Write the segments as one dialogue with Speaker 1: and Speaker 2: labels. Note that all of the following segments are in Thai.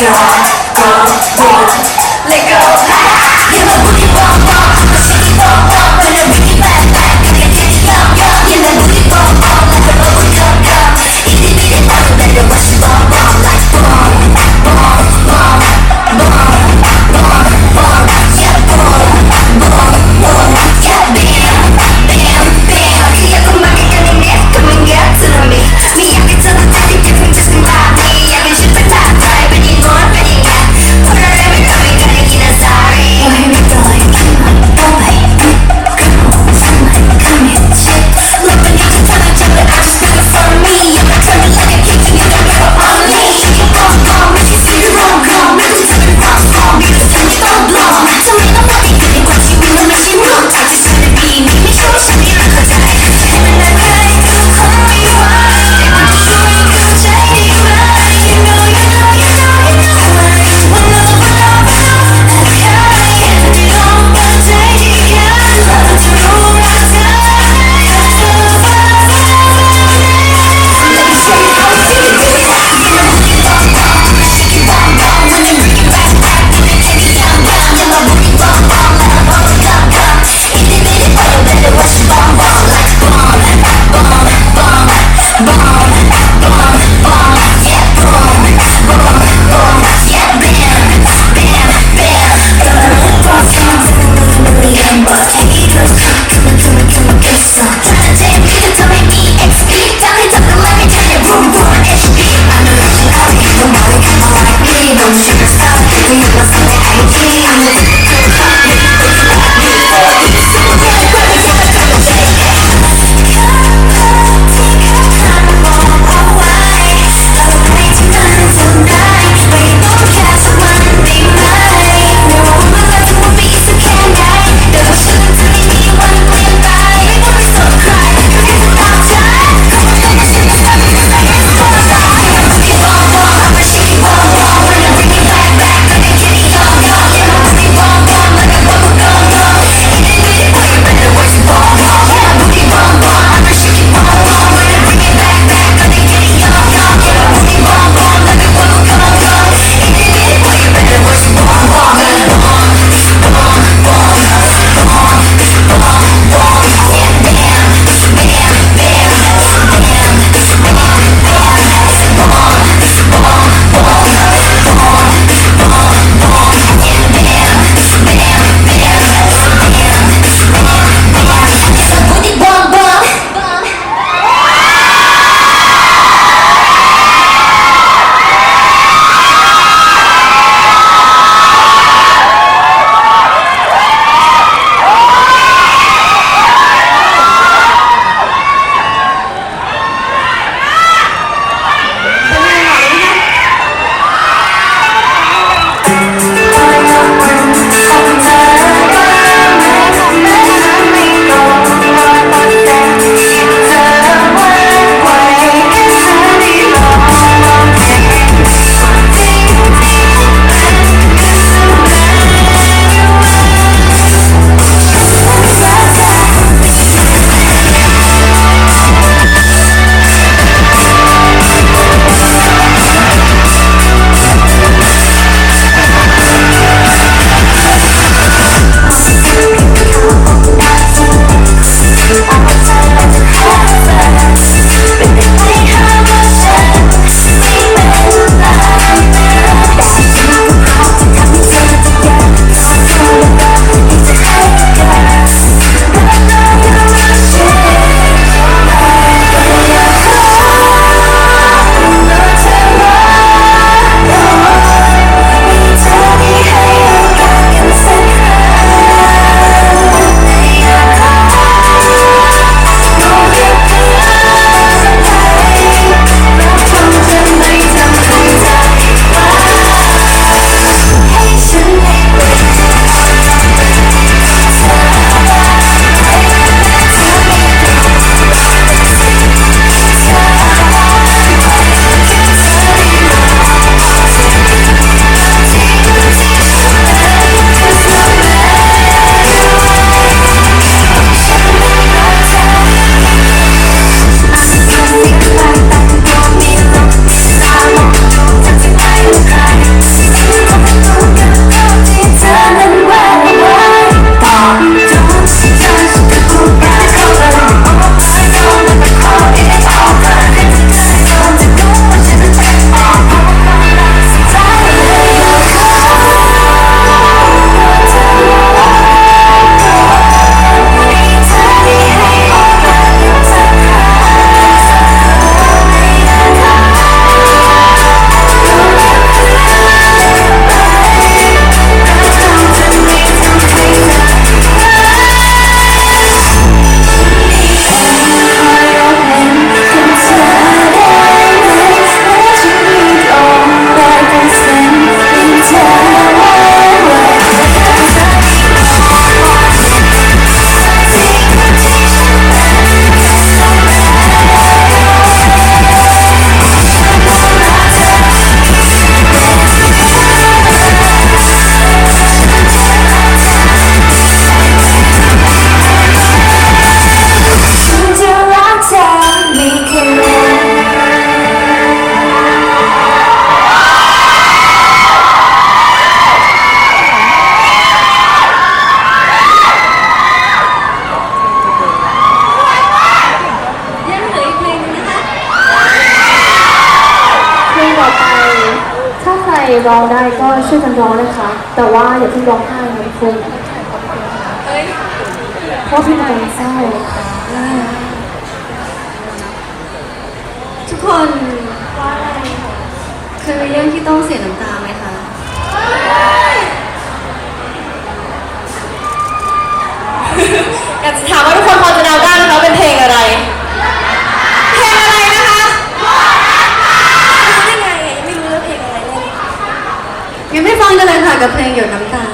Speaker 1: don't go, let go. ร้องได้ก็ช่วยกันร้องนะคะ แต่ว่าอย่าเพิ่งร้องไห้นะทุกคนเพราะพี่เป็นคนเศร้า
Speaker 2: ทุกคนเคยมีเรื่องที่ต้องเสียน้ำตาไหมคะ
Speaker 3: อยากจะถามว่าทุกคนพอจะเดาได้ไหมคะว่าเป็นเพลงอะไร เพลงอะไรนะคะรู้ได้ไงอะยังไม่รู้เลยเพลงอะไรเลย
Speaker 2: นกันเลยค่ะกับเพลงหยดน้ำตา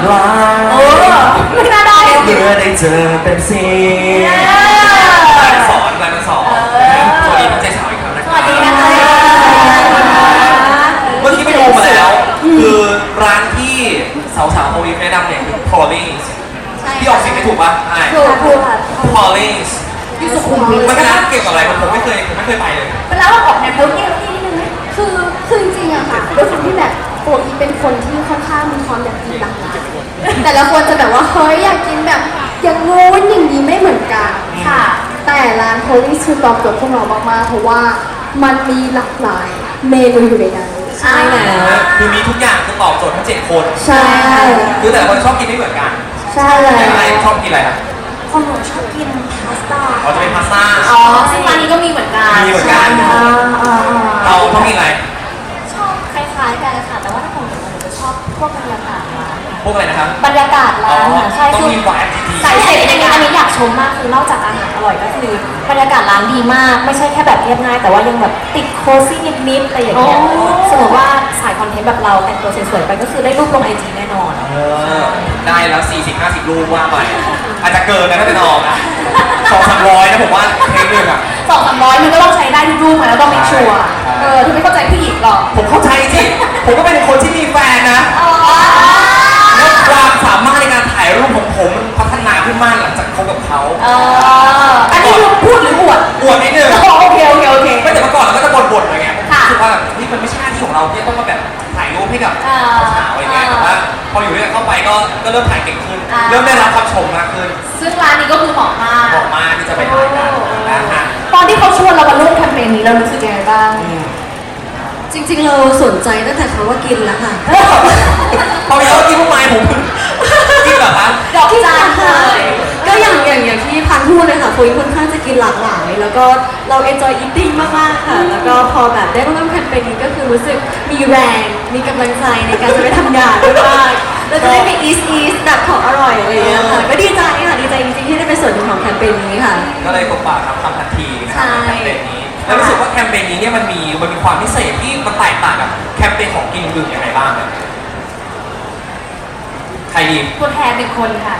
Speaker 4: น้ำลายเออไม่น่าได้เลยเมื่อได้เจ
Speaker 5: อ
Speaker 3: เป็
Speaker 5: นสีลายสอนลายสอนสวัสดีน้องใจสาวอีกครั้งนะ
Speaker 3: ส
Speaker 5: ครับ
Speaker 3: วัสดีนะคะ
Speaker 5: เมื่อกี้ไปดูมาแล้ว คือร้านที่สาวๆโอลิฟแนะนำเนี่ยคือ Paulings พี่ออกเสียงไม่ถูกปะใช่
Speaker 3: ถูกถูกค่ะ
Speaker 5: Paulings
Speaker 3: อยู่สุขุมวิท
Speaker 5: มันเป็นร้านเกี่ยวกับอะไรผมไม่เคยผมไม่เคยไปเลย
Speaker 3: เป็นร้านว่าออกแนวเทลเกี้ยวที่นิดนึงไหม
Speaker 1: คือคือจริงๆอะค่ะด้วยความที่แบบ โปรอีเป็นคนที่ค่อนข้างมีความอยากกินหลากหลายแต่ละคนจะแบบว่าเฮ้ยอยากกินแบบอย่างงู้นอย่างนี้ไม่เหมือนกันค่ะ
Speaker 6: แต่ร้านโพลิสคือตอบโจทย์พวกเรามากๆเพราะว่ามันมีหลากหลายเมนูอยู่ในนั้น
Speaker 7: ใช่แล้ว
Speaker 5: นะฮะคือมีทุกอย่างคือตอบโจทย์ทั้งเจ็ดคน
Speaker 6: ใช่
Speaker 5: คือแต่ละคนชอบกินไม่เหมือนกัน
Speaker 6: ใช่เล
Speaker 5: อย่างไร
Speaker 6: ย
Speaker 5: ชอบกินอะไรครับ
Speaker 3: คนหนูชอบกินพาสต้า
Speaker 5: เราจะเป็นพาสต้า
Speaker 3: อ๋อซึ่งร้านนี้ก็มีเหมือนกัน
Speaker 5: มีเหมือนกัน
Speaker 6: อ่าอ่าอ่า
Speaker 5: เราชอบกินอะไร
Speaker 3: พวกบรรยากาศร้านค่ะ
Speaker 5: พวกอะไรนะครับ
Speaker 3: บรรยากาศ
Speaker 5: อ๋อ
Speaker 3: ร้านค่ะใช่
Speaker 5: ต้อง
Speaker 3: คือ
Speaker 5: มีวายทีที
Speaker 3: ใช่ใช่อันนี้อันนี้อยากชมมากคือนอกจากอาหารอร่อยก็คือบรรยากาศร้านดีมาก ไม่ใช่แค่แบบเรียบง่าย แต่ว่ายังแบบติดโคซี่นิดๆอะไรอย่างเงี้ยสมมติว่าสายคอนเทนต์แบบเราแต่งตัวสวยๆไปก็คือได้รูปลงไอจีแน่นอน
Speaker 5: เออได้แล้ว 40 50 ลูกว่าไปอาจจะเกินนะถ้าเป็นออกนะสองสามร้อยนะผมว่าเพลงหนึ่งอะ
Speaker 3: สองสามร้อยมันก็ต้องใช้ได้ทุกรูปมาแล้วต้องมีชัวร์
Speaker 5: ใช่
Speaker 3: เออที่ไม่เข้าใจผู้หญิงหรอก
Speaker 5: ผมเข้าใจสิผมก็เป็นคนที่มีแฟนนะแล้วความสามารถในการถ่ายรูปของผมมันพัฒนาขึ้นมากหลังจากคบกับเขา
Speaker 3: เอออันนี้คือพูดหรืออวด
Speaker 5: อวดนิดนึง
Speaker 3: โอเคโอเคโอเค
Speaker 5: ไม่แต่เมื่อก่อนเราก็จะบ่นๆอะไรเงี้ยผม
Speaker 3: ค่ะ
Speaker 5: รู้สึกว่าแบบนี่มันไม่ใช่หน้าที่ของเราที่ต้องมาแบบถ่ายรูปให้กับ
Speaker 3: อ่า
Speaker 5: สาวๆอะไรเงี้ยแต่ว่าพออยู่ด้วยกันเข้าไปก็ก็เริ่มถ่ายเก่งขึ้น
Speaker 3: อ่า
Speaker 5: เริ่มได้รับคำชมมากขึ้น
Speaker 3: ซึ่งร้านนี้ก็คือเหมาะมาก
Speaker 5: บอกมากที่จะไปถ่ายกันนะฮะ
Speaker 3: ตอนที่เขาชวนเรามาร่วมแคมเปญนี้เรารู้สึกยังไงบ้าง
Speaker 5: อืม
Speaker 7: จริง ๆ เราสนใจตั้งแต่คำว่ากินแล้วค่ะ
Speaker 5: พอมีเขากินพวกไม้ผมกินแบบนั้น
Speaker 3: ดอกจานเลย
Speaker 7: ก็อย่างอย่างอย่างที่พันพูดเลยค่ะคุยค่อนข้างจะกินหลากหลาย แล้วก็เรา enjoy eating มากๆค่ะ แล้วก็พอแบบได้ร่วมแคมเปญนี้ก็คือรู้สึกมีแรง มีกำลังใจในการจะไปทำงานมากๆแล้วจะได้ไป east east แบบของอร่อยอะไรอย่างเงี้ยค่ะก็ดีใจค่ะดีใจจริงๆที่ได้เป็นส่วนหนึ่งของแคมเปญนี้ค่ะ
Speaker 5: ก็เลยกบปากครับทำทันทีนะครับ
Speaker 7: ใช่
Speaker 5: แคมเปญนี้ แล้วรู้สึกว่าแคมเปญนี้เนี่ยมันมีมันมีความพิเศษที่มันแตกต่างกับแคมเปญของกินอื่นยังไงบ้างเนี่ยใครดี
Speaker 3: ตัวแทนหนึ่งคนค่ะ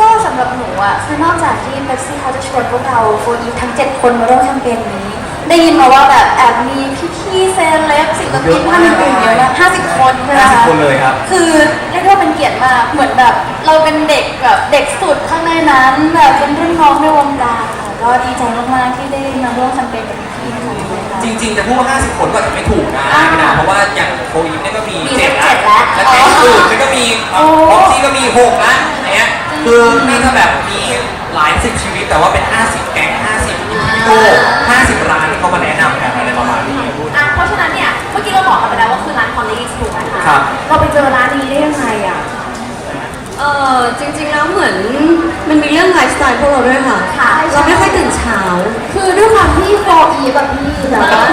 Speaker 6: ก็สำหรับหนูอะ คือนอกจากที่เ e ปซี่เขาจะชวนพวกเราโฟอีทั้ง 7 คนมาร่วมแคมเปญนี้ ได้ยินมาว่าแบบแอบมีพี่ๆเซเลบศิลปินท่านอื่นๆเยอะมาก50คนใช่ไหม
Speaker 5: 50คนเลยครับ
Speaker 6: คือเรียกได้ว่าเป็นเกียรติมาก เหมือนแบบ เราเป็นเด็กแบบเด็กสุดข้างในนั้น แบบเป็นรุ่นน้องในวงการค่ะ ก็ดีใจมากๆที่ได้มาร่วมแคมเปญกับพี่ๆทุกคนเลยค่ะ
Speaker 5: จริงๆจะพูดว่า 50 คนก็อาจจะไม่ถูกนะ
Speaker 6: อ่า
Speaker 5: พี่นาเพราะว่าอย่างโคอีฟเนี่ยก็มี
Speaker 6: มี
Speaker 5: เจ็ด
Speaker 6: เจ็ดแล้ว
Speaker 5: และแก๊งอื่นเนี่ยก็มี
Speaker 6: โอ้
Speaker 5: บ็อกซี่ก็มีหกนะอย่างเงี้ยคือน่าจะแบบมีหลายสิบชีวิตแต่ว่าเป็น 50 แก๊ง50ยูนิโก้50 ร้านที่เขามาแนะนำกันอะไรประมาณนี้
Speaker 3: อะเพราะฉะนั้นเนี่ย เมื่อกี้เราบอกกันไปแล้วว่าคือร้านคอนเลสถูกไหมคะ
Speaker 5: ครับ
Speaker 3: เราไปเจอร้านนี้ได้ยังไงอะ
Speaker 7: เออจริงๆแล้วเหมือนมันมีเรื่องไลฟ์สไตล์พวกเราด้วยค่ะ
Speaker 6: ค่ะ
Speaker 7: เราไม่ค่อยตื่นเช้า
Speaker 6: คือด้วยความที่โฟอีแบบพี่แบบว่า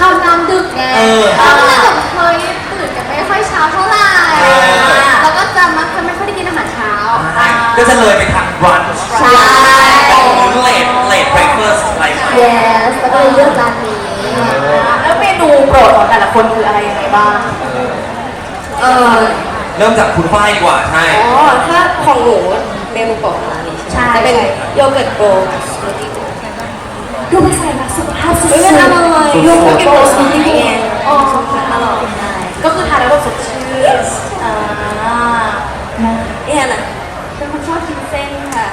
Speaker 6: ทำงานดึกไง
Speaker 5: เออ
Speaker 6: เราก็เลยแบบเฮ้ยตื่นกันไม่ค่อยเช้าเท่าไหร่
Speaker 5: เออ
Speaker 6: แล้วก็จะมักจะไม่ค่อยได้กินอาหารเช้า
Speaker 5: ก็จะเลยไปทางรัน
Speaker 6: ใช่
Speaker 5: หรือเลดเลดเบรคเฟอร์สอะไรอย่างเงี้ย
Speaker 6: yes แล้วก็เลยเลือกร้านนี้
Speaker 3: แล้วเมนูโปรดของแต่ละคนคืออะไรยังไงบ้าง
Speaker 7: เออ
Speaker 5: เริ่มจากคุณฝ้ายดีกว่าใช่
Speaker 7: อ๋อ ถ้าของหนูเมนูโปรดของร้านนี้ใช่ไหมจะเป็นโยเกิร์ตโบว์กับสมูทตี้โบว์
Speaker 6: ดูเป็นใส่แบบสุขภาพสุด
Speaker 7: เฮ้ยมันอร่อยโยเกิร์ตโบว์สมูทตี้โบว์
Speaker 6: ๆอ๋ออร่อย
Speaker 3: ก็คือทานแล้วแบบสดชื่นอ่า
Speaker 7: เอี่ยนะ
Speaker 6: เป็นคนชอบกินเส้นค่ะ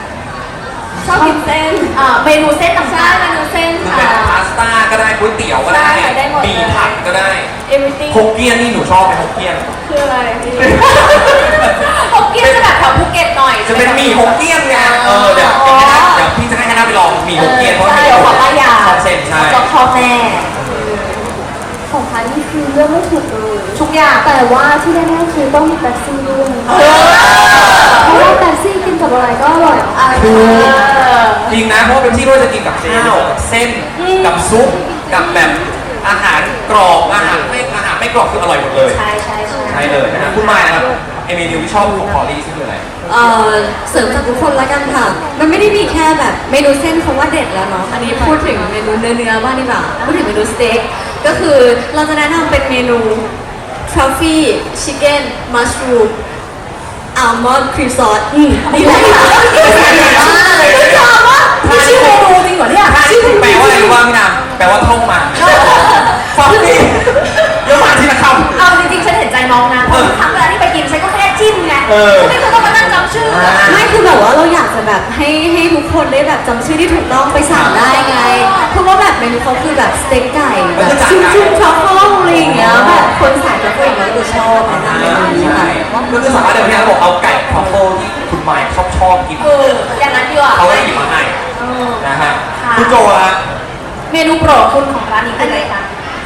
Speaker 7: ชอบกินเส้น
Speaker 3: อ่าเมนูเส้นต่างๆ
Speaker 6: ใช่เมนูเส้น
Speaker 5: คือ
Speaker 6: ค่ะ
Speaker 5: เป็นพาสต้าก็ได้ก๋วยเตี๋ยวก็ได้
Speaker 6: ใช่ได้หมดเลย
Speaker 5: มีผัดก็ได้
Speaker 6: everything
Speaker 5: ฮกเกี้ยนนี่หนูชอบไหมฮกเกี้ยน
Speaker 6: คืออะไรพี่
Speaker 3: ฮกเกี้ยนจะแบบแถวภูเก็ตหน่อย
Speaker 5: จะเป็นหมี่ฮกเกี้ยนไงเออเดี๋ยวเดี๋ยวให้นะเดี๋ยวพี่จะให้คณะไปลองหมี่ฮกเกี้ยนเพราะว่า
Speaker 3: เดี๋ยวขอป้ายา
Speaker 5: ชอบเส้นใช่
Speaker 3: จะชอบแน่
Speaker 6: ของพันนี่คือเลือกไม่ถูกเลย
Speaker 3: ทุกอย่าง
Speaker 6: แต่ว่าที่แน่ๆคือต้องมีแป๊บซี่ด้วยเพราะว่าแป๊บซี่กินกับอะไรก็อร่อยอะ
Speaker 5: จริงนะเพราะว่าเป็นที่ว่าจะกินกับข้าวกับเส้นกับซุปกับแบบอาหารกรอบอาหารไม่อาหารไม่กรอบคืออร่อยหมดเลย
Speaker 3: ใช่ ใช่ใช่
Speaker 5: ใช่เลยนะฮะคุณมายนะครับเอเมนิวที่ชอบของพอลลี่คืออะไร
Speaker 7: เออเสริมจากทุกคนละกันค่ะ มันไม่ได้มีแค่แบบเมนูเส้นคำว่าเด็ดแล้วเนาะ อันนี้พูดถึงเมนูเนื้อเนื้อๆบ้างดีกว่าพูดถึงเมนูสเต็ก ก็คือเราจะแนะนำเป็นเมนูทรัฟฟี่ชิคเก้นมัชรูมอัลมอนด์ครีมซอสอืมนี่เลยค่ะ
Speaker 3: ชอบว่ามีชื่อเมนูจริงเหรอเนี่ย
Speaker 5: ถ้าที่แปลว่าอะไรรู้ว่าพี่นามแปลว่าท่องมาฟังดิเดี๋ยวมาทีละคำ
Speaker 3: เอาจ ริงๆฉันเห็นใจน้องนะเพราะทุกครั้งเวลาที่ไปกินฉันก็แค่จิ้มไง
Speaker 5: เออ
Speaker 3: ไม่เคยต้องมานั่งจำชื่อ
Speaker 5: อ่า
Speaker 7: ไม่คือแบบว่าเราอยากจะแบบให้ให้ทุกคนได้แบบจำชื่อที่ถูกต้องไปสั่งได้ไง เพราะว่าแบบเมนูเขาคือแบบสเต็กไก่แบบชุ่มๆทรัฟเฟิลอะไรอย่างเงี้ยแบบคนสายทรัฟเฟิลอย่างเงี้ยจะชอบแนะนำเมนูนี้ค่ะ
Speaker 5: ก็คือสามารถเดี๋ยวพี่นามบอกเอาไก่ทรัฟเฟิลที่คุณมายชอบชอบกิน
Speaker 3: เอออย่างนั้นดีกว่า
Speaker 5: เขาก็หยิบมาให้นะนะฮะ
Speaker 1: ค่ะ
Speaker 5: คุณโจฮะ
Speaker 3: เมนูโปรดคุณของร้านนี้คืออะไรคะ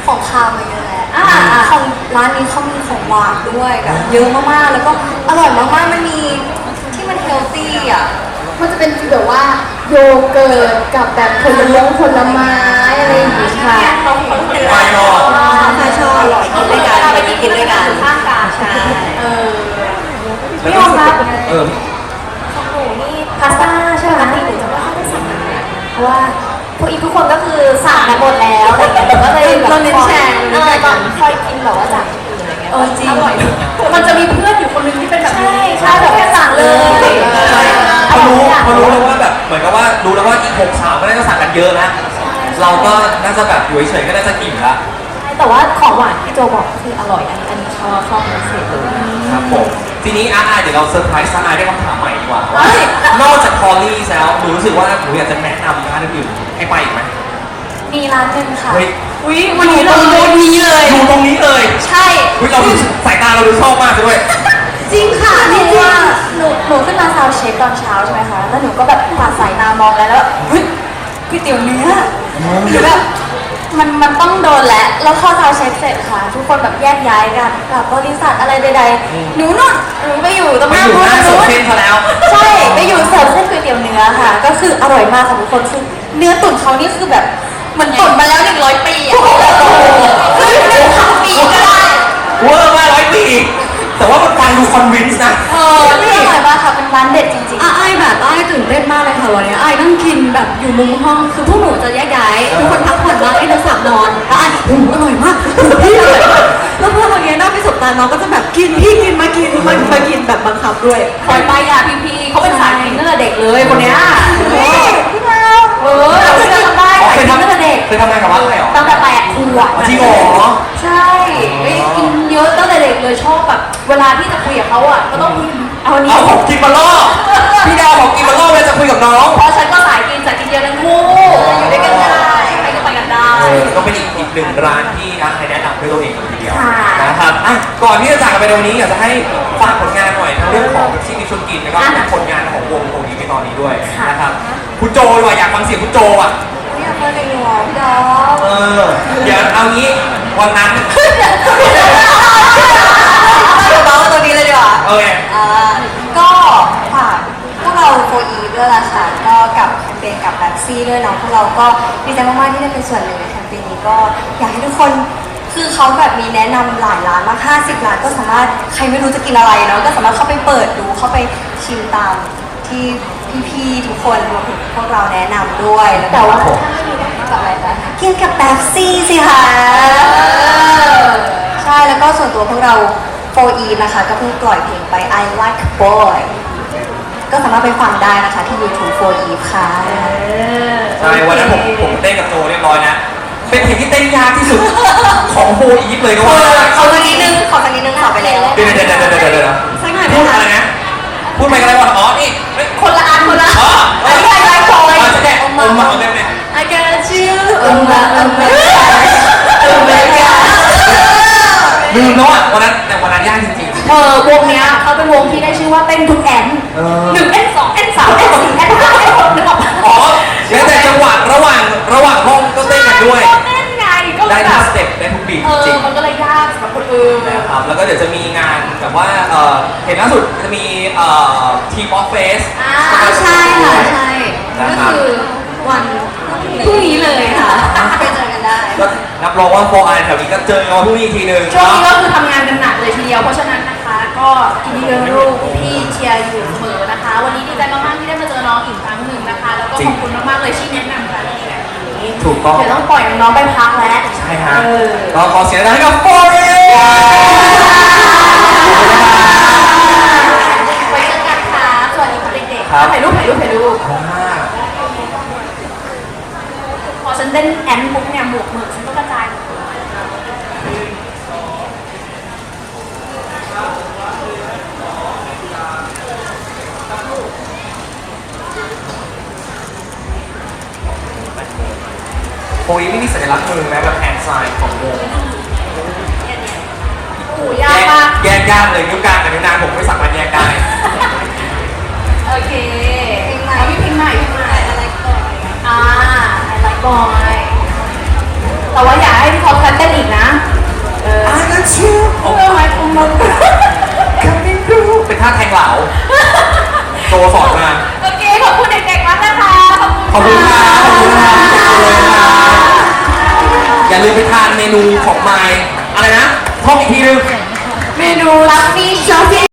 Speaker 1: ของคาวมาเยอะแล้ว
Speaker 3: อ่าอ่า
Speaker 1: ของร้านนี้เขามีของหวานด้วยแบบเยอะมากๆ แล้วก็อร่อยมากๆ มันมีที่มันเฮลตี้อะ
Speaker 3: มันจะเป็นฟีลแบบว่าโยเกิร์ตกับแบบผลไม้ผลไม้อะไรอย่างงี้ค่ะ
Speaker 5: ไม่หรอก
Speaker 2: ใช่ชอบอร่อยกินด้วยกันไปกินด้วยกัน
Speaker 3: ข้างกัน
Speaker 2: ใช่
Speaker 3: เออ
Speaker 5: แล้วก็รู้สึกเออ
Speaker 3: นก็คือสั่งกันหมดแล้วอะไรอย่างเงี้ยหนูก็เลยแบบ
Speaker 2: เราเน้นแชร์
Speaker 3: เออตอนคอยกินแบบว่าจากคนอื่นอะไรเงี้ย
Speaker 1: เออจริง
Speaker 3: อร่อยมันจะมีเพื่อนอยู่คนนึงที่เป็นแบบนี้ ใช่แบบแค่สั่งเลย
Speaker 5: ใช่เขารู้เขารู้แล้วว่าแบบเหมือนกับว่ารู้แล้วว่าอีกหกสาวก็น่าจะสั่งกันเยอะนะเราก็น่าจะแบบอยู่เฉยๆก็น่าจะอิ่มละ
Speaker 3: แต่ว่าของหวานที่โจบอกคืออร่อยอันนี้อันนี้ชอบชอบเป็นพิเศษเลย
Speaker 5: ครับผมทีนี้อาร์เดี๋ยวเราเซอร์ไพรส์อาร์ได้คำถามใหม่ดีกว่าว่านอกจากพอลลี่แล้วหนูรู้สึกว่าหนูอยากจะแนะนำร้านอื่นๆ ให้ไปอีกไหม
Speaker 1: มีร้านหนึ่งค่ะ
Speaker 5: เฮ้ย
Speaker 2: อุ้ยวันนี้เราโดนนี้เลย
Speaker 5: อยู่ตรงนี้เลย
Speaker 1: ใช่
Speaker 5: เฮ้ยเราดูสายตาเราดูชอบมากด้วย
Speaker 2: จริงค่ะ
Speaker 1: หนู
Speaker 2: นี่จริง
Speaker 1: ว่าหนูหนูขึ้นมาซาวด์เช็คตอนเช้าใช่ไหมคะ แล้วหนูก็แบบปาดสายตามองแล้วแล้วแบบเฮ้ยก๋วยเตี๋ยวเนื้อหรือแบบมันมันต้องโดนแหละ แล้วพอซาวด์เช็คเสร็จค่ะ ทุกคนแบบแยกย้ายกันกับบริษัทอะไรใดๆ หนูนู่นหนูไปอยู่ตรง
Speaker 5: ไป
Speaker 1: หน้า
Speaker 5: อยู่
Speaker 1: บู
Speaker 5: ห
Speaker 1: ธ
Speaker 5: น้าโซ
Speaker 1: นู้น
Speaker 5: เชียลเขาแล้ว
Speaker 1: ใช่ ไปอยู่เสิร์ฟเส้นก๋วยเตี๋ยวเนื้อค่ะ ก็คืออร่อยมากค่ะทุกคนคือ เนื้อตุ๋นเขานี่คือแบบเหมือนตุ๋นมาแล้วหนึ่งร้อยปีอะคือหนึ่งพันปีก็ได้
Speaker 5: เวอร์มากร้อยปีแต่ว่ามันฟังดูคอนวินส์นะ
Speaker 1: เออนี่อร่อยมากค่ะเป็นร้านเด็ดจริงๆ
Speaker 2: อะไอ้แบบไอ้ายตื่นเต้นมากเลยค่ะวันนี้ไอ้ายนั่งกินแบบอยู่มุมห้องคือพวกหนูจะแยกย้ายทุกคนพักผ่อนมากไอ้โทรศัพท์นอนแล้วไอ้หูอร่อยมากหูพี่อร่อยมากแล้วพอวันนี้น่าไปสบตาน้องก็จะแบบกินพี่กินมากินมามากินแบบบังคับด้วย
Speaker 3: คอยป้ายยาพี่พี่เขาเป็นสายกินตั้งแต่เด็กเลยคนเนี้ย เค
Speaker 5: ย
Speaker 3: กิน
Speaker 5: ทำ
Speaker 3: ตั้งแต่เด็ก
Speaker 5: เคยทำงานกับวัดเลยเหรอ
Speaker 3: ตั้งแต่แปดขวบ
Speaker 5: จริงเหรอ
Speaker 3: ใช่เฮ้ยกินเยอะตั้งแต่เด็กเลยชอบแบบ เวลาที่จะคุยกับเขาอะก็ต้องคุยเอาอันนี้
Speaker 5: เอาของกินมาล่อพี่ดาวของกินมาล่อเวลาจะคุยกับน้อง
Speaker 3: เพราะฉันก็สายกินสายกินเยอะทั้งคู่อยู่ด้วยกันได้ไปก็ไปกันได้
Speaker 5: เออก็เป็นอีกอีกหนึ่งร้านที่อาร์ตแนะนำด้วยตัวเองเลยทีเดียว
Speaker 1: ค่ะ
Speaker 5: นะครับอะก่อนที่จะจากกันไปในวันนี้อยากจะให้ฝากผลงานหน่อยทั้งเรื่องของที่มีชวนกินแล้วก็ผลงานของวงวงนี้ในตอนนี้ด้วยนะครับคุณโจดีกว่าอยากฟังเสียงคุณโจอะ
Speaker 1: เนี่ยเบอร์หนึ่งหัวพี่ดาว
Speaker 5: เออเดี๋ยวเอางี้วันนั้น
Speaker 1: เบาตัวนี้เลยดีกว่า
Speaker 5: โอเค
Speaker 1: อ่าก็ฝากพวกเราโฟอีด้วยละค่ะก็กับแคมเปญกับแบ็กซี่ด้วยเนาะพวกเราก็ดีใจมากๆที่ได้เป็นส่วนหนึ่งในแคมเปญนี้ก็อยากให้ทุกคนคือเขาแบบมีแนะนำหลายร้านมาก50ร้านก็สามารถใครไม่รู้จะกินอะไรเนาะก็สามารถเข้าไปเปิดดูเข้าไปชิมตามที่พี่ๆทุกคนรวมถึงพวกเราแนะนำด้วย
Speaker 3: แต่ว่าถ้ามี กินกับอะไรนะ
Speaker 1: กินกับแป๊บซี่สิคะใช่แล้วก็ส่วนตัวพวกเราโฟอีนะคะ ก็เพิ่งปล่อยเพลงไป I Like Boy ก็สามารถไปฟังได้นะคะที่ YouTube 4 Eve ค่ะ
Speaker 5: ใช่วันนั้นผมผมเต้นกับโจเรียบร้อยนะ เป็นเพลงที่เต้นยากที่สุดของโฮอีฟเลยก็ว่าได้
Speaker 1: ขอสักนิดนึงขอสักนิดนึงขอไปแล้ว
Speaker 5: เดี๋ยวเดี๋ยวเดี๋ยวเดี๋ยวเดี๋ยวเดี๋ยว
Speaker 2: สักหน่อยไหม
Speaker 5: พูด
Speaker 2: คะ
Speaker 5: อะไรนะพูดไปกันเลยว่าอ๋อนี่เฮ้ย
Speaker 3: คนละอันคนละ
Speaker 5: อ๋อ
Speaker 3: อันนี้ไอไลน์คอย
Speaker 5: อ๋อจะแดกอมมาเอาเร็วเนี่ย
Speaker 3: I got you อื มมาอืมมาอืมมา
Speaker 5: ลืมแล้วอะวันนั้นแต่วันนั้นยากจริง
Speaker 3: เออวงเนี้ยเขาเป็นวงที่ได้ชื่อว่าเต้นทุกแอน
Speaker 5: เออ
Speaker 3: หนึ่งแอนสองแอนสามแอนสี่แอนห้าแอนหกนึกออกปะ
Speaker 5: ๆอ๋อแล้วแต่จังหวะระหว่างระหว่างห้องก็เต้นกันด้วย
Speaker 3: ก็เต้นไงก็เล
Speaker 5: ได้
Speaker 3: ยแบ
Speaker 5: ทุก
Speaker 3: บ
Speaker 5: สเต็ปได้ทุกบีท
Speaker 3: เอ
Speaker 5: จริ
Speaker 3: องมันก็เลยยากสำหรับคนอื่น
Speaker 5: นะครับแล้วก็เดี๋ยวจะมีงานแบบว่าเอ่อเห็นล่าสุดจะมีเอ่อทีมออฟเฟส
Speaker 2: อ่าใช่ค่ะใช่
Speaker 5: นะ
Speaker 2: ก็
Speaker 5: ครับ
Speaker 2: คือ ร
Speaker 1: อ
Speaker 5: งว่าโฟร์ไอแถวนี้ก็เจอกันมาพรุ่งนี้อีกทีหนึ่ง
Speaker 3: ช่วงนี้ก็คือทำงานกันหนักเลยทีเดียว เพราะฉะนั้นนะคะ ก็กินเยอะลูกพี่เชียร์อยู่เสมอนะคะ วันนี้ดีใจมากๆที่ได้มาเจอน้องอีกครั้งหนึ่งนะคะ แล้วก็ขอบคุณมากๆเลยที่แนะนำกันในแบบนี้
Speaker 5: ถูกต้อง
Speaker 3: เดี๋ยวต้องปล่อยน้องๆไปพักแล้ว
Speaker 5: ใช่ฮะ
Speaker 3: เออ
Speaker 5: ก็ขอเสียงดังให้กับโฟร์เอ
Speaker 3: ไว้เจอกันค่ะสวัสดีค่ะเด็กๆ
Speaker 5: ครับ
Speaker 3: ถ่ายรูปถ่ายรูปถ่ายรูปพอฉันเล่นแอนปุ๊บเนี่ยหมวกเหมือก
Speaker 5: โอ้ยไม่มีสัญลักษณ์มือแม้แบบแอนไซน์ของวง
Speaker 3: โหูยากมาก
Speaker 5: แยกยากเลยยุควกลางกับนิ้นางผมไม่สามารถแยกได้
Speaker 3: โอเคเอาพี่เพลงใหม่เพลงใหม่อะไรก่อนอ่าอะไรบอย แต่ว่าอย่าให้พี่พอคัดเต้นอีกนะ เออ
Speaker 5: I got you
Speaker 3: โอ้ยไว้คงมัน
Speaker 5: coming through เป็นท่าแทงเหลาโจสอนมา
Speaker 3: ขอบคุณค่ะ
Speaker 5: ขอบคุณค่ะขอบคุณค่ะอย่าลืมไปทานเมนูของไมอะไรนะท่องอีกทีนึง
Speaker 3: เมนูลักมีช็อฟฟี่